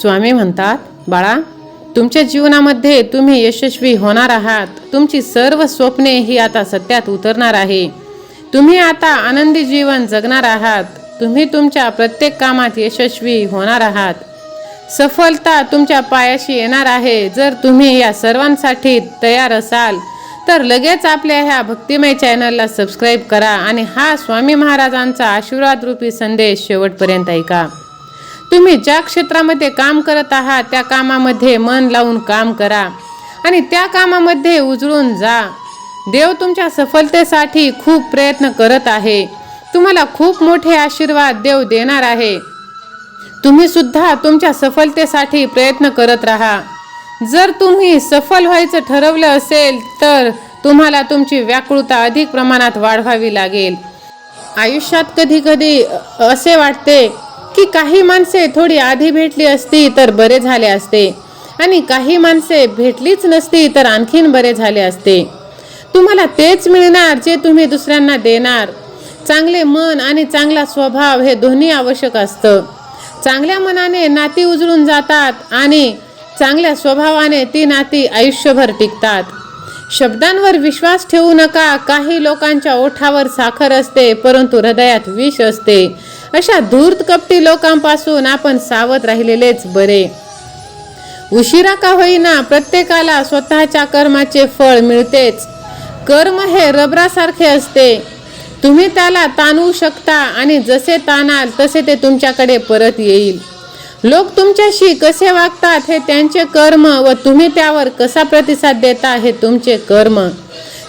स्वामी म्हणतात बाळा तुमच्या जीवनामध्ये तुम्ही यशस्वी होणार आहात. तुमची सर्व स्वप्ने ही आता सत्यात उतरणार आहे. तुम्ही आता आनंदी जीवन जगणार आहात. तुम्ही तुमच्या प्रत्येक कामात यशस्वी होणार आहात. सफलता तुमच्या पायाशी येणार आहे. जर तुम्ही या सर्वांसाठी तयार असाल तर लगेच आपल्या ह्या भक्तिमय चॅनलला सबस्क्राईब करा आणि हा स्वामी महाराजांचा आशीर्वाद रूपी संदेश शेवटपर्यंत ऐका. तुम्ही ज्या क्षेत्रामध्ये काम करत आहात त्या कामामध्ये मन लावून काम करा आणि त्या कामामध्ये उजळून जा. देव तुमच्या सफलतेसाठी खूप प्रयत्न करत आहे. तुम्हाला खूप मोठे आशीर्वाद देव देणार आहे. तुम्ही सुद्धा तुमच्या सफलतेसाठी प्रयत्न करत राहा. जर तुम्ही सफल व्हायचं ठरवलं असेल तर तुम्हाला तुमची व्याकुळता अधिक प्रमाणात वाढवावी लागेल. आयुष्यात कधी कधी असे वाटते की काही माणसे थोडी आधी भेटली असती तर बरे झाले असते. आणि काही माणसे भेटलीच नसती तर आणखीन बरे झाले असते. तुम्हाला तेच मिळणार जे तुम्ही दुसऱ्यांना देणार. चांगले मन आणि चांगला स्वभाव हे दोन्ही आवश्यक असतं. चांगल्या मनाने नाती उजळून जातात आणि चांगल्या स्वभावाने ती नाती आयुष्यभर टिकतात. शब्दांवर विश्वास ठेवू नका. काही लोकांच्या ओठावर साखर असते परंतु हृदयात विष असते. अशा धूर्त कपटी लोकांपासून आपण सावध राहिलेलेच बरे. उशिरा का होईना प्रत्येकाला स्वतःच्या कर्माचे फळ मिळतेच. कर्म हे रबरासारखे असते. तुम्ही त्याला ताणवू शकता आणि जसे ताणाल तसे ते तुमच्याकडे परत येईल. लोक तुमच्याशी कसे वागतात हे त्यांचे कर्म व तुम्ही त्यावर कसा प्रतिसाद देता हे तुमचे कर्म.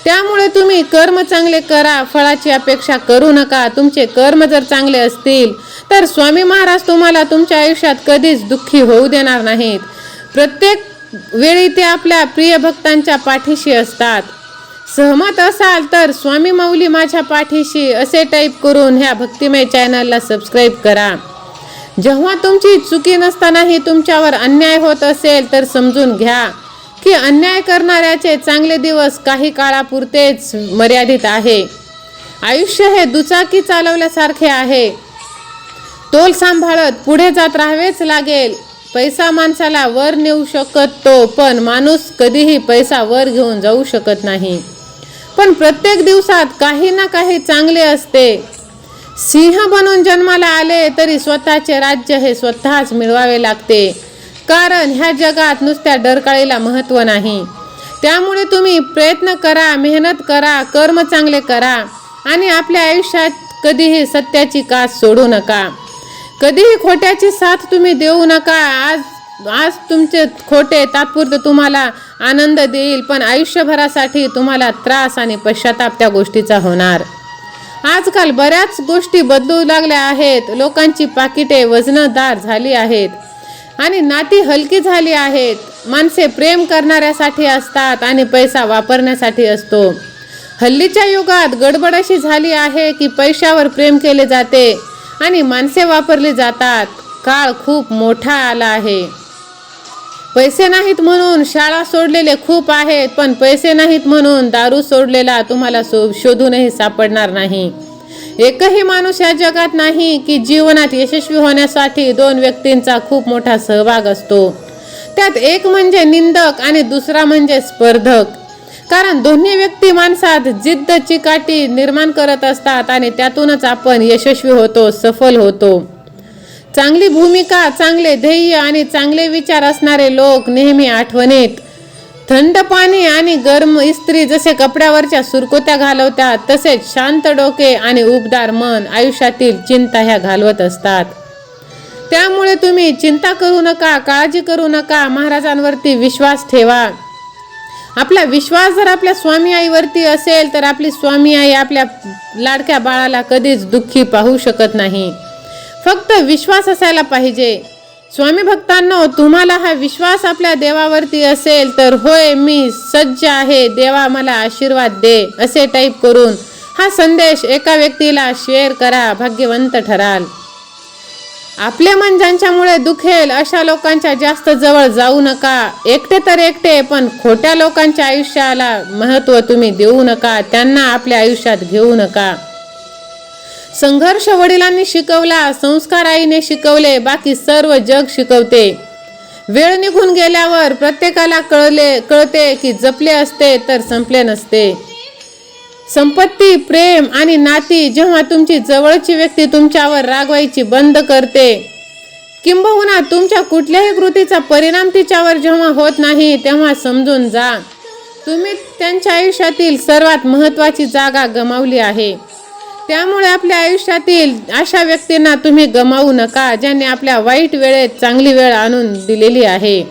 त्यामुळे तुम्ही कर्म चांगले करा फळाची अपेक्षा करू नका. तुमचे कर्म जर चांगले असतील तर स्वामी महाराज तुम्हाला तुमच्या आयुष्यात कधीच दुःखी होऊ देणार नाहीत. प्रत्येक वेळी ते आपल्या प्रिय भक्तांच्या पाठीशी असतात. सहमत असाल तर स्वामी माऊली माझ्या पाठीशी असे टाईप करून ह्या भक्तिमय चॅनलला सबस्क्राईब करा. जेव्हा तुमची चुकी नसतानाही तुमच्यावर अन्याय होत असेल तर समजून घ्या. की अन्याय करणाऱ्याचे चांगले दिवस काही काळापुरतेच मर्यादित आहे. आयुष्य हे दुचाकी चालवल्यासारखे आहे. तोल सांभाळत पुढे जात राहावेच लागेल. पैसा माणसाला वर नेऊ शकतो पण माणूस कधीही पैसा वर घेऊन जाऊ शकत नाही. पण प्रत्येक दिवसात काही ना काही चांगले असते. सिंह बनून जन्माला आले तरी स्वतःचे राज्य हे स्वतःच मिळवावे लागते. कारण ह्या जगात नुसत्या डरकाळीला महत्त्व नाही. त्यामुळे तुम्ही प्रयत्न करा मेहनत करा कर्म चांगले करा आणि आपल्या आयुष्यात कधीही सत्याची कास सोडू नका. कधीही खोट्याची साथ तुम्ही देऊ नका. आज आज तुमचे खोटे तात्पुरतं तुम्हाला आनंद देईल पण आयुष्यभरासाठी तुम्हाला त्रास आणि पश्चाताप त्या गोष्टीचा होणार. आजकाल बऱ्याच गोष्टी बदलू लागल्या आहेत. लोकांची पाकिटे वजनदार झाली आहेत. आणि नाती हलकी झाली आहेत. माणसे प्रेम करणाऱ्यासाठी असतात आणि पैसा वापरण्यासाठी असतो. हल्लीच्या युगात गडबड अशी झाली आहे की पैशावर प्रेम केले जाते आणि माणसे वापरली जातात. काळ खूप मोठा आला आहे. पैसे नाहीत म्हणून शाळा सोडलेले खूप आहेत पण पैसे नाहीत म्हणून दारू सोडलेला तुम्हाला सो शोधूनही सापडणार नाही. एकही माणूस या जगात नाही की जीवनात यशस्वी होण्यासाठी दोन व्यक्तींचा खूप मोठा सहभाग असतो. त्यात एक म्हणजे निंदक आणि दुसरा म्हणजे स्पर्धक. कारण दोन्ही व्यक्ती माणसात जिद्द चिकाटी निर्माण करत असतात आणि त्यातूनच आपण यशस्वी होतो सफल होतो. चांगली भूमिका चांगले ध्येय आणि चांगले विचार असणारे लोक नेहमी आठवणीत थंड पाणी आणि गरम इस्त्री जसे कपड्यावरच्या सुरकुत्या घालवतात तसेच शांत डोके आणि उबदार मन आयुष्यातील चिंता ह्या घालवत असतात. त्यामुळे तुम्ही चिंता करू नका काळजी करू नका महाराजांवरती विश्वास ठेवा. आपला विश्वास जर आपल्या स्वामी आईवरती असेल तर आपली स्वामी आई आपल्या लाडक्या बाळाला कधीच दुःखी पाहू शकत नाही. फक्त विश्वास असायला पाहिजे. स्वामी भक्तांनो तुम्हाला हा विश्वास आपल्या देवावरती असेल तर होय मी सज्ज आहे. देवा मला आशीर्वाद दे असे टाईप करून हा संदेश एका व्यक्तीला शेअर करा भाग्यवंत ठराल. आपले मन ज्यांच्यामुळे दुखेल अशा लोकांच्या जास्त जवळ जाऊ नका. एकटे तर एकटे पण खोट्या लोकांच्या आयुष्याला महत्त्व तुम्ही देऊ नका. त्यांना आपल्या आयुष्यात घेऊ नका. संघर्ष वडिलांनी शिकवला संस्कार आईने शिकवले बाकी सर्व जग शिकवते. वेळ निघून गेल्यावर प्रत्येकाला कळले कळते की जपले असते तर संपले नसते. संपत्ती प्रेम आणि नाती जेव्हा तुमची जवळची व्यक्ती तुमच्यावर रागवायची बंद करते किंबहुना तुमच्या कुठल्याही कृतीचा परिणाम तिच्यावर जेव्हा होत नाही तेव्हा समजून जा. तुम्ही त्यांच्या आयुष्यातील सर्वात महत्त्वाची जागा गमावली आहे. त्यामुळे आपल्या आयुष्यातील अशा व्यक्तींना तुम्ही गमावू नका ज्यांनी आपल्या वाईट वेळेत चांगली वेळ आणून दिलेली आहे.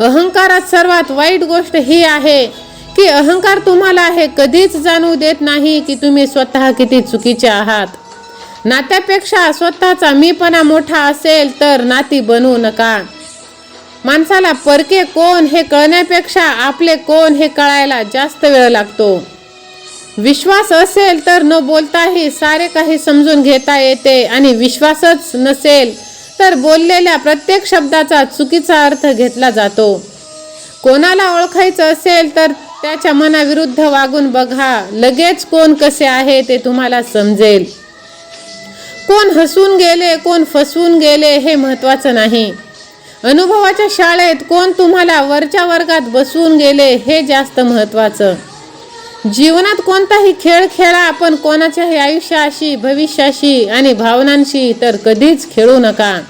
अहंकारात सर्वात वाईट गोष्ट ही आहे की अहंकार तुम्हाला हे कधीच जाणू देत नाही की तुम्ही स्वतः किती चुकीचे आहात. नात्यापेक्षा स्वतःचा मीपणा मोठा असेल तर नाती बनवू नका. माणसाला परके कोण हे कळण्यापेक्षा आपले कोण हे कळायला जास्त वेळ लागतो. विश्वास असेल तर न बोलताही सारे काही समजून घेता येते आणि विश्वासच नसेल तर बोललेल्या प्रत्येक शब्दाचा चुकीचा अर्थ घेतला जातो. कोणाला ओळखायचं असेल तर त्याच्या मनाविरुद्ध वागून बघा लगेच कोण कसे आहे ते तुम्हाला समजेल. कोण हसून गेले कोण फसवून गेले हे महत्वाचं नाही. अनुभवाच्या शाळेत कोण तुम्हाला वरच्या वर्गात बसवून गेले हे जास्त महत्वाचं जीवनात कोणताही खेळ खेळा पण कोणाच्याही आयुष्याशी भविष्याशी आणि भावनांशी तर कधीच खेळू नका.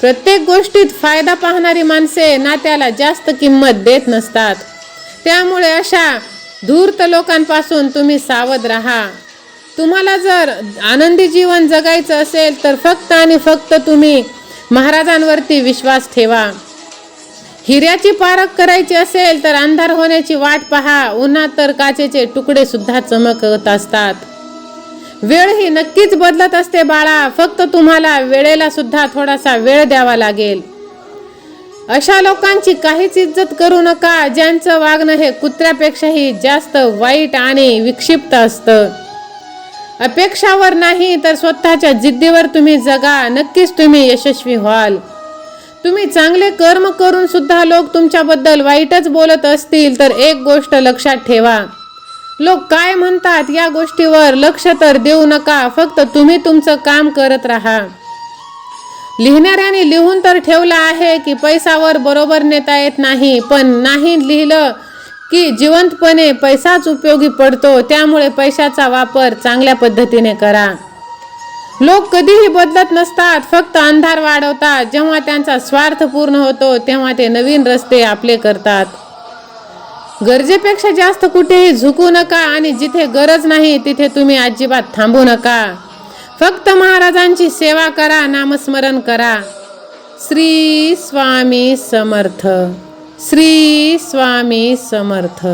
प्रत्येक गोष्टीत फायदा पाहणारी माणसे नात्याला जास्त किंमत देत नसतात. त्यामुळे अशा धूर्त लोकांपासून तुम्ही सावध राहा. तुम्हाला जर आनंदी जीवन जगायचं असेल तर फक्त आणि फक्त तुम्ही महाराजांवरती विश्वास ठेवा. हिऱ्याची पारख करायची असेल तर अंधार होण्याची वाट पहा. उन्हात तर काचेचे तुकडे सुद्धा चमकत असतात. वेळ ही नक्कीच बदलत असते बाळा. फक्त तुम्हाला वेळेला सुद्धा थोडासा वेळ द्यावा लागेल. अशा लोकांची काहीच इज्जत करू नका. ज्यांचं वागणं हे कुत्र्यापेक्षाही जास्त वाईट आणि विक्षिप्त असतं. अपेक्षावर नाही तर स्वतःच्या जिद्दीवर तुम्ही जगा. नक्कीच तुम्ही यशस्वी व्हाल. तुम्ही चांगले कर्म करून सुद्धा लोक तुमच्याबद्दल वाईटच बोलत असतील तर एक गोष्ट लक्षात ठेवा. लोक काय म्हणतात या गोष्टीवर लक्ष तर देऊ नका फक्त तुम्ही तुमचं काम करत राहा. लिहिणाऱ्याने लिहून तर ठेवलं आहे की पैसावर बरोबर नेता येत नाही पण नाही लिहिलं की जिवंतपणे पैसाच उपयोगी पडतो त्यामुळे पैशाचा वापर चांगल्या पद्धतीने करा. लोक कधीही बदलत नसतात फक्त अंधार वाढवतात. जेव्हा त्यांचा स्वार्थ पूर्ण होतो तेव्हा ते नवीन रस्ते आपले करतात. गरजेपेक्षा जास्त कुठेही झुकू नका आणि जिथे गरज नाही तिथे तुम्ही अजिबात थांबू नका. फक्त महाराजांची सेवा करा नामस्मरण करा. श्री स्वामी समर्थ. श्री स्वामी समर्थ.